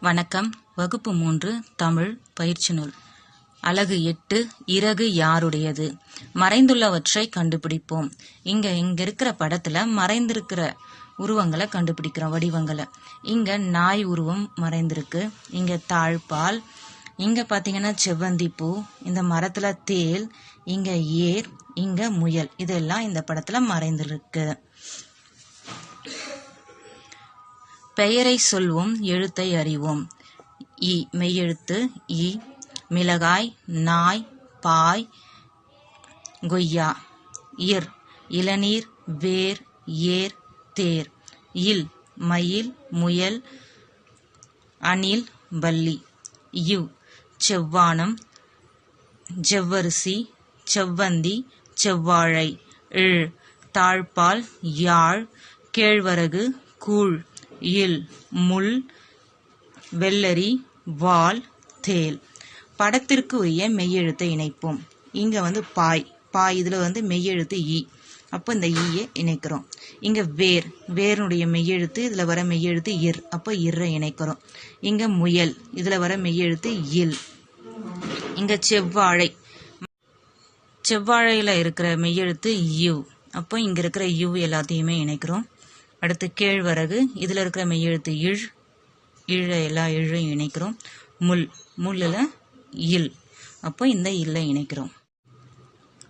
வணக்கம். வகுப்பு மூன்று தமிழ் பயிற்சி நூல். அழகு எட்டு இறகு யாருடையது? மறைந்துள்ளவற்றை கண்டுபிடிப்போம். இங்க இங்க இருக்கிற படத்துல மறைந்திருக்கிற உருவங்களை கண்டுபிடிக்கிறோம் வடிவங்களை. இங்க நாய் உருவம் மறைந்திருக்கு. இங்க தாழ்பால். இங்க பாத்தீங்கன்னா செவ்வந்தி பூ இந்த மரத்துல தேல் இங்க ஏர் இங்க முயல். இதெல்லாம் இந்த படத்துல மறைந்திருக்கு. பெயரை சொல்வோம் எழுத்தை அறிவோம். இ மெய்யெழுத்து இ மிளகாய் நாய் பாய் கொய்யா. இர் இளநீர் வேர் ஏர் தேர். இல் மயில் முயல் அணில் பல்லி இவ் செவ்வானம் ஜவ்வரிசி செவ்வந்தி செவ்வாழை. இழ் தாழ்பால் யாழ் கேழ்வரகு கூழ். இல் முள் வெள்ளரி வால் தேல். படத்திற்கு உரிய மெய்யெழுத்தை இணைப்போம். இங்க வந்து பாய். பாய் இதுல வந்து மெய்யெழுத்து இ. அப்போ இந்த ஈயை இணைக்கிறோம். இங்க வேர். வேருடைய மெய்யெழுத்து இதுல வர மெய்யெழுத்து இர். அப்போ இர்ரை இணைக்கிறோம். இங்க முயல். இதுல வர மெய்யெழுத்து இல். இங்க செவ்வாழை. செவ்வாழையில இருக்கிற மெய்யெழுத்து யு. அப்போ இங்க இருக்கிற யு எல்லாத்தையுமே இணைக்கிறோம். அடுத்து கேழ்வரகு. இதில் இருக்கிற மெய்யெழுத்து இழ். இழ எல்லா இழையும் இணைக்கிறோம். முள். முள்ளில் இல். அப்போ இந்த இல்லை இணைக்கிறோம்.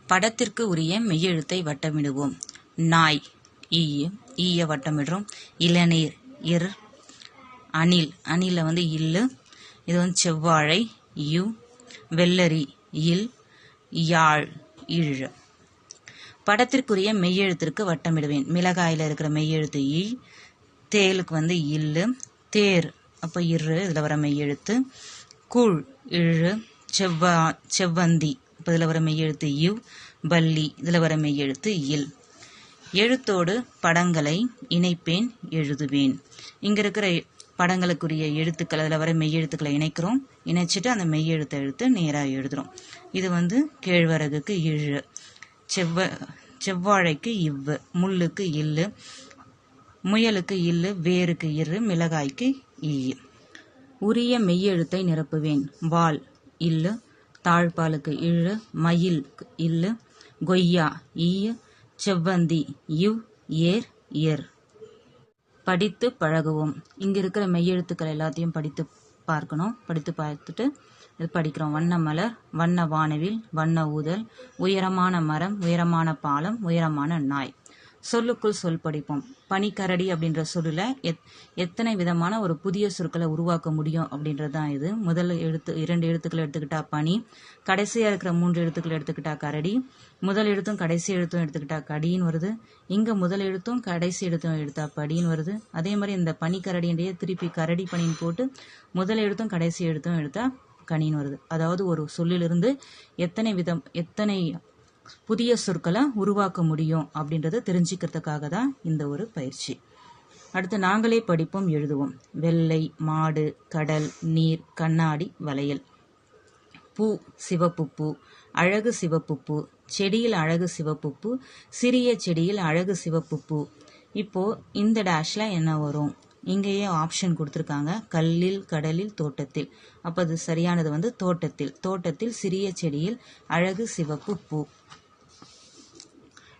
படத்திற்கு உரிய மெய்யெழுத்தை வட்டமிடுவோம். நாய். ஈய ஈய வட்டமிடுறோம். இளநீர். இர். அணில். அணில வந்து இல்லு. இது வந்து செவ்வாழை. யு. வெள்ளரி. இல். யாழ். இழ். படத்திற்குரிய மெய்யெழுத்திற்கு வட்டமிடுவேன். மிளகாயில் இருக்கிற மெய்யெழுத்து இ தேலுக்கு வந்து இல்லு தேர் அப்போ இரு இதில் வர மெய்யெழுத்து. கூழ் இழு செவ்வா செவ்வந்தி இப்போ இதில் வர மெய்யெழுத்து இவ் பள்ளி இதில் வர மெய்யெழுத்து இல். எழுத்தோடு படங்களை இணைப்பேன் எழுதுவேன். இங்கே இருக்கிற படங்களுக்குரிய எழுத்துக்கள் அதில் வர மெய்யெழுத்துக்களை இணைக்கிறோம். இணைச்சிட்டு அந்த மெய்யெழுத்தை எழுத்து நேராக எழுதுகிறோம் இது வந்து கேழ்வரகுக்கு இழு. செவ்வ செவ்வாழைக்கு இவ்வு முள்ளுக்கு இல்லு முயலுக்கு இல்லு வேருக்கு இரு மிளகாய்க்கு ஈ. உரிய மெய்யெழுத்தை நிரப்புவேன். வால் இல்லு. தாழ்பாலுக்கு இழு மயில் இல்லு. கொய்யா ஈ. செவ்வந்தி இவ் ஏர் ஏர் படித்து பழகுவோம். இங்கே இருக்கிற மெய்யெழுத்துக்கள் எல்லாத்தையும் படித்து பார்க்கணும். படித்து பார்த்துட்டு இது படிக்கிறோம். வண்ண மலர் வண்ண வானவில் வண்ண ஊதல் உயரமான மரம் உயரமான பாலம் உயரமான நாய். சொல்லுக்குள் சொல் படிப்போம். பனிக்கரடி அப்படின்ற சொல்லுல எத் எத்தனை விதமான ஒரு புதிய சொற்களை உருவாக்க முடியும் அப்படின்றது தான் இது. முதல் எழுத்து இரண்டு எழுத்துக்களை எடுத்துக்கிட்டா பனி கடைசியா இருக்கிற மூன்று எழுத்துக்களை எடுத்துக்கிட்டா கரடி முதல் எழுத்தும் கடைசி எழுத்தும் எடுத்துக்கிட்டா கடின்னு வருது. இங்க முதல் எழுத்தும் கடைசி எழுத்தும் எடுத்தா படின்னு வருது. அதே மாதிரி இந்த பனிக்கரடின்றையே திருப்பி கரடி பனின்னு போட்டு முதல் எழுத்தும் கடைசி எழுத்தும் எடுத்தா கனின்னு வருது. அதாவது ஒரு சொல்லிலிருந்து எத்தனை விதம் எத்தனை புதிய சொற்களை உருவாக்க முடியும் அப்படின்றத தெரிஞ்சுக்கிறதுக்காக தான் இந்த ஒரு பயிற்சி. அடுத்து நாங்களே படிப்போம் எழுதுவோம். வெள்ளை மாடு கடல் நீர் கண்ணாடி வளையல். பூ சிவப்பு பூ அழகு சிவப்பு பூ செடியில் அழகு சிவப்பு பூ சிறிய செடியில் அழகு சிவப்பு பூ. இப்போ இந்த டேஷ்ல என்ன வரும்? இங்கேயே ஆப்ஷன் கொடுத்துருக்காங்க. கல்லில் கடலில் தோட்டத்தில். அப்போ அது சரியானது வந்து தோட்டத்தில். தோட்டத்தில் சிறிய செடியில் அழகு சிவப்பு பூ.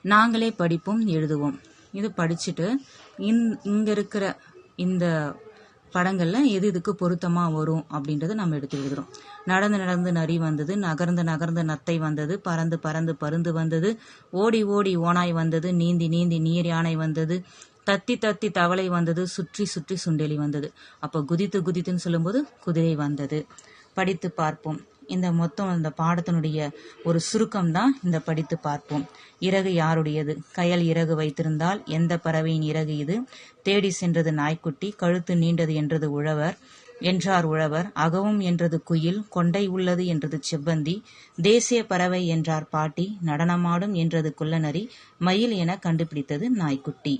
நாங்களே படிப்போம் எழுதுவோம். இது படிச்சுட்டு இந் இங்க இருக்கிற இந்த படங்கள்ல எது இதுக்கு பொருத்தமா வரும் அப்படின்றத நம்ம எடுத்து எழுதுறோம். நடந்து நடந்து நரி வந்தது நகர்ந்து நகர்ந்து நத்தை வந்தது பறந்து பறந்து பருந்து வந்தது ஓடி ஓடி ஓனாய் வந்தது நீந்தி நீந்தி நீர் யானை வந்தது தத்தி தத்தி தவளை வந்தது சுற்றி சுற்றி சுண்டெலி வந்தது. அப்போ குதித்து குதித்துன்னு சொல்லும்போது குதிரை வந்தது. படித்து பார்ப்போம். இந்த மொத்தம் இந்த பாடத்தினுடைய ஒரு சுருக்கம் தான் இந்த படித்து பார்ப்போம். இறகு யாருடையது? கயல் இறகு வைத்திருந்தால் எந்த பறவையின் இறகு இது? தேடி சென்றது நாய்க்குட்டி கழுத்து நீண்டது என்றது உழவர் என்றார் உழவர் அகவும் என்றது குயில் கொண்டை உள்ளது என்றது செவ்வந்தி தேசிய பறவை என்றார் பாட்டி நடனமாடும் என்றது குள்ளநரி மயில் என கண்டுபிடித்தது நாய்க்குட்டி.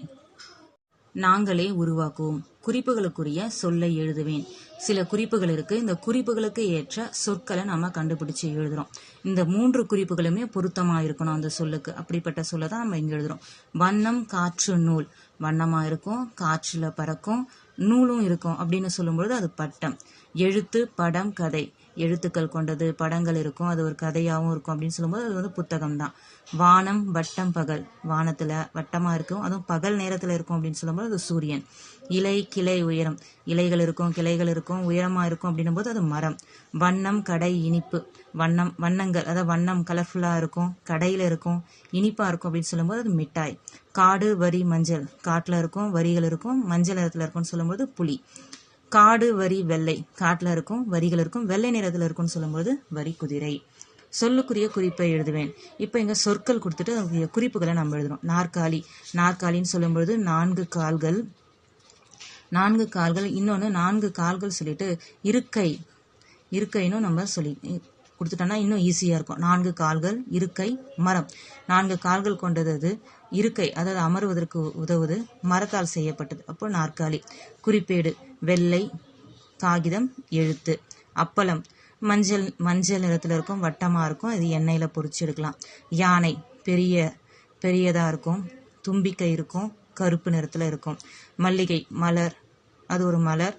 நாங்களே உருவாக்குவோம். குறிப்புகளுக்குரிய சொல்லை எழுதுவேன். சில குறிப்புகள் இருக்கு. இந்த குறிப்புகளுக்கு ஏற்ற சொற்களை நம்ம கண்டுபிடிச்சு எழுதுறோம். இந்த மூன்று குறிப்புகளுமே பொருத்தமா இருக்கணும் அந்த சொல்லுக்கு. அப்படிப்பட்ட சொல்லை தான் நம்ம இங்க எழுதுறோம். வண்ணம் காற்று நூல். வண்ணமா இருக்கும் காற்றுல பறக்கும் நூலும் இருக்கும் அப்படின்னு சொல்லும்பொழுது அது பட்டம். எழுத்து படம் கதை. எழுத்துக்கள் கொண்டது படங்கள் இருக்கும். அது ஒரு கதையாகவும் இருக்கும் அப்படின்னு சொல்லும்போது அது வந்து புத்தகம் தான் வானம் வட்டம் பகல். வானத்தில் வட்டமாக இருக்கும். அதுவும் பகல் நேரத்தில் இருக்கும் அப்படின்னு சொல்லும்போது அது சூரியன். இலை கிளை உயரம். இலைகள் இருக்கும் கிளைகள் இருக்கும் உயரமாக இருக்கும் அப்படின்னும் போது அது மரம். வண்ணம் கடை இனிப்பு. வண்ணம் வண்ணங்கள் அதாவது வண்ணம் கலர்ஃபுல்லாக இருக்கும் கடையில் இருக்கும் இனிப்பாக இருக்கும் அப்படின்னு சொல்லும்போது அது மிட்டாய். காடு வரி மஞ்சள். காட்டில் இருக்கும் வரிகள் இருக்கும் மஞ்சள் நிறத்தில் இருக்கும்னு சொல்லும்போது புளி காடு வரி வெள்ளை. காட்டில் இருக்கும் வரிகள் இருக்கும் வெள்ளை நிறத்தில் இருக்கும்னு சொல்லும்போது வரி குதிரை. சொல்லுக்குரிய குறிப்பை எழுதுவேன். இப்போ இங்கே சொற்கள் கொடுத்துட்டு அதுக்குரிய குறிப்புகளை நம்ம எழுதுறோம் நாற்காலி. நாற்காலின்னு சொல்லும்பொழுது நான்கு கால்கள். நான்கு கால்கள். இன்னொன்று நான்கு கால்கள் சொல்லிட்டு இருக்கை. இருக்கைன்னு நம்ம சொல்லி கொடுத்துட்டோம்னா இன்னும் ஈஸியாக இருக்கும். நான்கு கால்கள் இருக்கை மரம். நான்கு கால்கள் கொண்டது அது. இருக்கை அதாவது அமருவதற்கு உதவுது மரத்தால் செய்யப்பட்டது. அப்போ நாற்காலி குறிப்பேடு வெள்ளை காகிதம் எழுத்து அப்பளம் மஞ்சள் மஞ்சள் நிறத்தில் இருக்கும் வட்டமாக இருக்கும் இது எண்ணெயில் பொறிச்சு எடுக்கலாம். யானை பெரிய பெரியதாக இருக்கும் தும்பிக்கை இருக்கும் கருப்பு நிறத்தில் இருக்கும். மல்லிகை மலர் அது ஒரு மலர்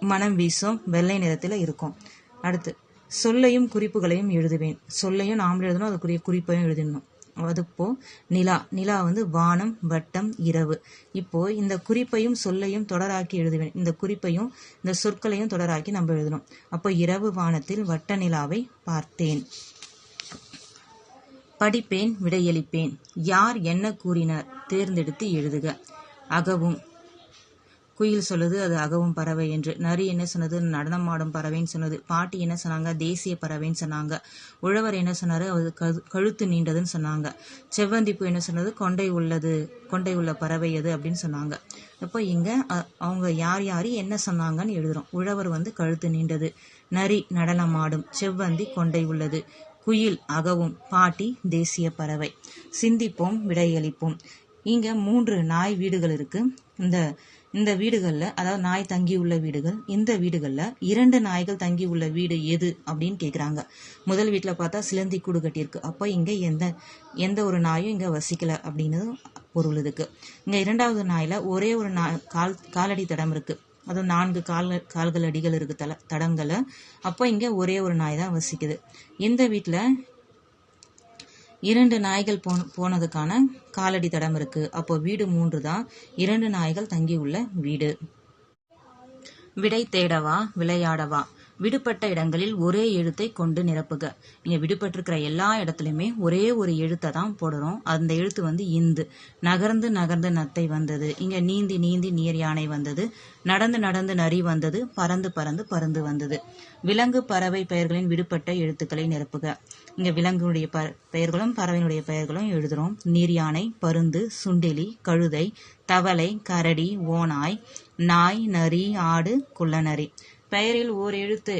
மனம் வீசும் வெள்ளை நிறத்தில் இருக்கும். அடுத்து சொல்லையும் குறிப்புகளையும் எழுதுவேன். சொல்லையும் நாம் எழுதணும் அதுக்குரிய குறிப்பையும் எழுதிடணும். அதுப்போ நிலா. நிலா வந்து வானம் வட்டம் இரவு. இப்போ இந்த குறிப்பையும் சொல்லையும் தொடராக்கி எழுதுவேன். இந்த குறிப்பையும் இந்த சொற்களையும் தொடராக்கி நம்ம எழுதணும். அப்போ இரவு வானத்தில் வட்ட நிலாவை பார்த்தேன். படிப்பேன் விடையளிப்பேன். யார் என்ன கூறினார்? தேர்ந்தெடுத்து எழுதுக. அகவும் குயில் சொல்லுது அது அகவும் பறவை என்று. நரி என்ன சொன்னது? நடனம் ஆடும் பறவைன்னு சொன்னது. பாட்டி என்ன சொன்னாங்க? தேசிய பறவைன்னு சொன்னாங்க. உழவர் என்ன சொன்னாரு? அது கழு- கழுத்து நீண்டதுன்னு சொன்னாங்க. செவ்வந்திப்பூ என்ன சொன்னது? கொண்டை உள்ளது. கொண்டை உள்ள பறவை அது அப்படின்னு சொன்னாங்க. அப்போ இங்க அ- அவங்க யார் யார் என்ன சொன்னாங்கன்னு எழுதுறோம். உழவர் வந்து கழுத்து நீண்டது. நரி நடனம் ஆடும். செவ்வந்தி கொண்டை உள்ளது. குயில் அகவும். பாட்டி தேசிய பறவை. சிந்திப்போம் விடையளிப்போம். இங்க மூன்று நாய் வீடுகள் இருக்கு. இந்த இந்த வீடுகள்ல அதாவது நாய் தங்கியுள்ள வீடுகள் இந்த வீடுகள்ல இரண்டு நாய்கள் தங்கி உள்ள வீடு எது அப்படின்னு கேக்குறாங்க. முதல் வீட்டுல பார்த்தா சிலந்தி கூடு கட்டியிருக்கு. அப்போ இங்க எந்த எந்த ஒரு நாயும் இங்க வசிக்கல அப்படின்னு பொருள் இதுக்கு இங்க இரண்டாவது நாயில ஒரே ஒரு நா- கால் காலடி தடம் இருக்கு. அதுவும் நான்கு கால் கால்கள் அடிகள் இருக்கு தல தடங்களை அப்போ இங்கே ஒரே ஒரு நாய் தான் வசிக்குது. இந்த வீட்டில் இரண்டு நாய்கள் போன போனதுக்கான காலடி தடம் இருக்கு. அப்போ வீடு மூன்று தான் இரண்டு நாய்கள் தங்கியுள்ள வீடு. விடை தேடவா? விளையாடவா? விடுபட்ட இடங்களில் ஒரே எழுத்தை கொண்டு நிரப்புக. இங்க விடுபட்டிருக்கிற எல்லா இடத்துலையுமே ஒரே ஒரு எழுத்தை தான் போடுறோம் அந்த எழுத்து வந்து இந்து. நகர்ந்து நகர்ந்து நத்தை வந்தது. இங்க நீந்தி நீந்தி நீர் யானை வந்தது. நடந்து நடந்து நரி வந்தது. பறந்து பறந்து பருந்து வந்தது. விலங்கு பறவை பெயர்களின் விடுபட்ட எழுத்துக்களை நிரப்புக. இங்க விலங்குடைய ப- பெயர்களும் பறவையினுடைய பெயர்களும் எழுதுறோம். நீர் யானை பருந்து சுண்டெலி கழுதை தவளை கரடி ஓநாய் நாய் நரி ஆடு குள்ளநரி. பெயரில் ஓர் எழுத்து.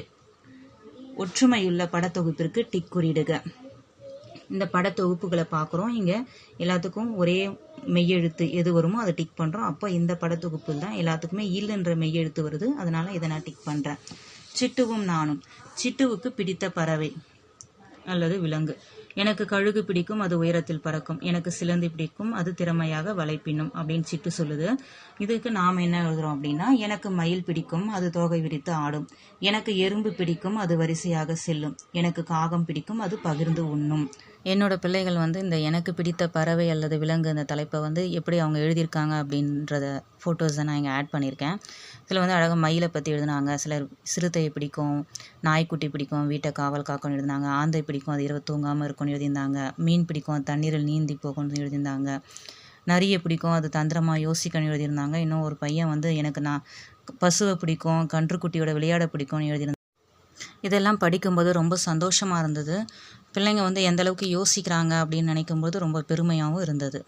ஒற்றுமையுள்ள படத்தொகுப்பிற்கு டிக் குறியிடுக. இந்த படத்தொகுப்புகளை பார்க்குறோம். இங்கே எல்லாத்துக்கும் ஒரே மெய்யெழுத்து எது வருமோ அதை டிக் பண்ணுறோம் அப்போ இந்த படத்தொகுப்பில் தான் எல்லாத்துக்குமே இல்லைன்ற மெய்யெழுத்து வருது. அதனால இதை நான் டிக் பண்ணுறேன் சிட்டுவும் நானும். சிட்டுவுக்கு பிடித்த பறவை அல்லது விலங்கு. எனக்கு கழுகு பிடிக்கும் அது உயரத்தில் பறக்கும். எனக்கு சிலந்தி பிடிக்கும் அது திறமையாக வலைப்பின்னும் அப்படின்னு சிட்டு சொல்லுது. இதுக்கு நாம் என்ன எழுதுறோம் அப்படின்னா எனக்கு மயில் பிடிக்கும் அது தோகை விரித்து ஆடும். எனக்கு எறும்பு பிடிக்கும் அது வரிசையாக செல்லும். எனக்கு காகம் பிடிக்கும் அது பகிர்ந்து உண்ணும். என்னோட பிள்ளைகள் வந்து இந்த எனக்கு பிடித்த பறவை அல்லது விலங்கு இந்த தலைப்பை வந்து எப்படி அவங்க எழுதியிருக்காங்க அப்படின்றத ஃபோட்டோஸை நான் இங்கே ஆட் பண்ணியிருக்கேன். இதில் வந்து அழகாக மயிலை பற்றி எழுதுனாங்க. சிலர் சிறுத்தையை பிடிக்கும் நாய்க்குட்டி பிடிக்கும் வீட்டை காவல் காக்கணும் எழுதினாங்க ஆந்தை பிடிக்கும் அது இரவு தூங்காமல் இருக்கும்னு எழுதியிருந்தாங்க. மீன் பிடிக்கும் தண்ணீரில் நீந்தி போகணும்னு எழுதியிருந்தாங்க. நிறைய பிடிக்கும் அது தந்திரமாக யோசிக்கணும்னு எழுதியிருந்தாங்க. இன்னும் ஒரு பையன் வந்து எனக்கு நான் பசுவை பிடிக்கும் கன்றுக்குட்டியோட விளையாட பிடிக்கும்னு எழுதியிருந்தாங்க. இதெல்லாம் படிக்கும்போது ரொம்ப சந்தோஷமாக இருந்தது. பிள்ளைங்க வந்து எந்தளவுக்கு யோசிக்கிறாங்க அப்படின்னு நினைக்கும்போது ரொம்ப பெருமையாகவும் இருந்தது.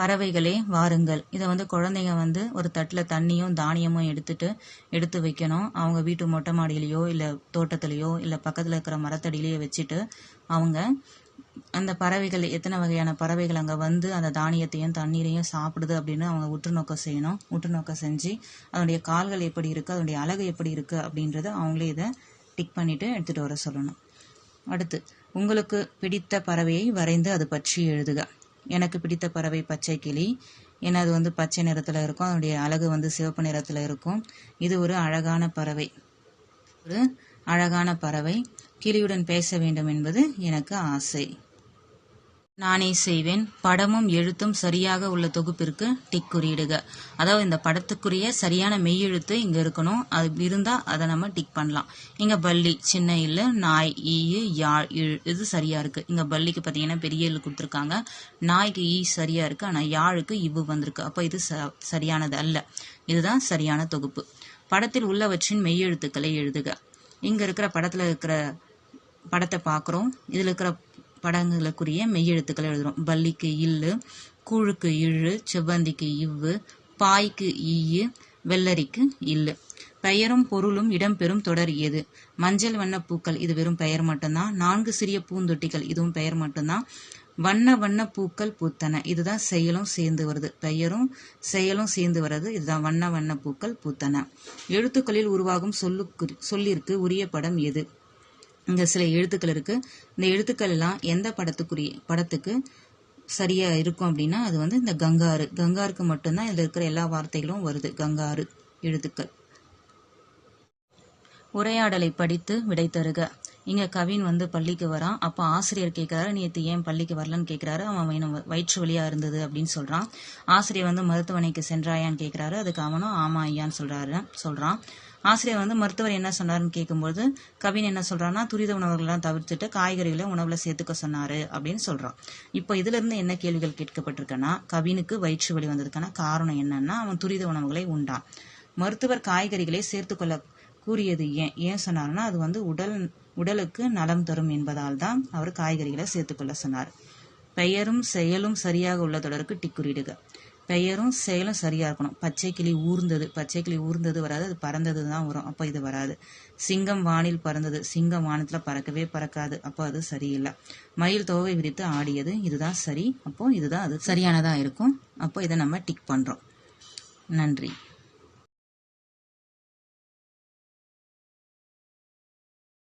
பறவைகளே வாருங்கள். இதை வந்து குழந்தைங்க வந்து ஒரு தட்டில் தண்ணியும் தானியமும் எடுத்துட்டு எடுத்து வைக்கணும். அவங்க வீட்டு மொட்டை மாடியிலையோ இல்லை தோட்டத்துலேயோ இல்லை பக்கத்தில் இருக்கிற மரத்தடியிலையோ வச்சுட்டு அவங்க அந்த பறவைகள் எத்தனை வகையான பறவைகள் அங்கே வந்து அந்த தானியத்தையும் தண்ணீரையும் சாப்பிடுது அப்படின்னு அவங்க உற்று நோக்கம் செய்யணும். உற்று நோக்கம் செஞ்சு அதனுடைய கால்கள் எப்படி இருக்குது அதனுடைய அழகு எப்படி இருக்குது அப்படின்றத அவங்களே இதை டிக் பண்ணிவிட்டு எடுத்துகிட்டு வர சொல்லணும். அடுத்து உங்களுக்கு பிடித்த பறவையை வரைந்து அது பற்றி எழுதுக. எனக்கு பிடித்த பறவை பச்சை கிளி. ஏன்னா அது வந்து பச்சை நிறத்தில் இருக்கும். அதனுடைய அழகு வந்து சிவப்பு நிறத்தில் இருக்கும். இது ஒரு அழகான பறவை. ஒரு அழகான பறவை. கிளியுடன் பேச வேண்டும் என்பது எனக்கு ஆசை. நானே செய்வேன். படமும் எழுத்தும் சரியாக உள்ள தொகுப்பிற்கு டிக் குறியிடுக. அதாவது இந்த படத்துக்குரிய சரியான மெய்யெழுத்து இங்க இருக்கணும். அது இருந்தா அதை நம்ம டிக் பண்ணலாம். இங்க பள்ளி சின்ன இல்லு நாய் ஈ யாழ் இழ் இது சரியா இருக்கு. இங்க பள்ளிக்கு பாத்தீங்கன்னா பெரிய எழு கொடுத்துருக்காங்க. நாய்க்கு ஈ சரியா இருக்கு. ஆனா யாழுக்கு இவ்வு வந்திருக்கு. அப்ப இது ச- சரியானது அல்ல. இதுதான் சரியான தொகுப்பு. படத்தில் உள்ளவற்றின் மெய்யெழுத்துக்களை எழுதுக. இங்க இருக்கிற படத்துல இருக்கிற படத்தை பார்க்குறோம் இதில் இருக்கிற படங்களுக்குரிய மெய்யெழுத்துக்களை எழுதுறோம். பள்ளிக்கு இல்லு கூழுக்கு இழு செவ்வந்திக்கு இவ்வு பாய்க்கு ஈயு வெள்ளரிக்கு இல்லு. பெயரும் பொருளும் இடம்பெறும் தொடர் எது? மஞ்சள் வண்ண பூக்கள் இது வெறும் பெயர் மட்டும்தான். நான்கு சிறிய பூந்தொட்டிகள் இதுவும் பெயர் மட்டும்தான். வண்ண வண்ண பூக்கள் பூத்தன இதுதான் செயலும் சேர்ந்து வருது. பெயரும் செயலும் சேர்ந்து வர்றது இதுதான் வண்ண வண்ண பூக்கள் பூத்தன. எழுத்துக்களில் உருவாகும் சொல்லுக்கு சொல்லிற்கு உரிய படம் எது? இங்க சில எழுத்துக்கள் இருக்கு. இந்த எழுத்துக்கள் எல்லாம் எந்த படத்துக்குரிய படத்துக்கு சரியா இருக்கும் அப்படின்னா அது வந்து இந்த கங்காரு. கங்காருக்கு மட்டும்தான் இதுல இருக்கிற எல்லா வார்த்தைகளும் வருது. கங்காரு எழுத்துக்கள். உரையாடலை படித்து விடை தருக. இங்க கவின் வந்து பள்ளிக்கு வரான். அப்ப ஆசிரியர் கேட்கிறாரு நேற்று ஏன் பள்ளிக்கு வரலன்னு கேட்கிறாரு அவன் வயிற்று வழியா இருந்தது அப்படின்னு சொல்றான். ஆசிரியர் வந்து மருத்துவமனைக்கு சென்றாயான்னு கேட்கிறாரு அதுக்கு அவனும் ஆமா ஐயான்னு சொல்றாரு சொல்றான். ஆசிரியர் வந்து மருத்துவர் என்ன சொன்னாருன்னு கேட்கும்போது கவின் என்ன சொல்றான்னா துரித உணவுகள்லாம் தவிர்த்துட்டு காய்கறிகளை உணவுல சேர்த்துக்க சொன்னாரு அப்படின்னு சொல்றான். இப்போ இதுல இருந்து என்ன கேள்விகள் கேட்கப்பட்டிருக்குன்னா கவினுக்கு வயிற்று வலி வந்ததுக்கான காரணம் என்னன்னா அவன் துரித உணவுகளை உண்டான். மருத்துவர் காய்கறிகளை சேர்த்துக்கொள்ள கூறியது ஏன்? ஏன் சொன்னார்னா அது வந்து உடல் உடலுக்கு நலம் தரும் என்பதால் தான் அவர் காய்கறிகளை சேர்த்துக்கொள்ள சொன்னார். பெயரும் செயலும் சரியாக உள்ள தொடருக்கு டிக் குறியிடுக. பெயரும் செயலும் சரியா இருக்கணும். பச்சை கிளி ஊர்ந்தது. பச்சை கிளி ஊர்ந்தது வராது. அது பறந்தது தான் வரும். அப்போ இது வராது. சிங்கம் வானில் பறந்தது. சிங்கம் வானத்தில் பறக்கவே பறக்காது. அப்போ அது சரியில்லை. மயில் தோகை விரித்து ஆடியது. இதுதான் சரி. அப்போ இதுதான் அது சரியானதாக இருக்கும். அப்போ இதை நம்ம டிக் பண்ணுறோம் நன்றி.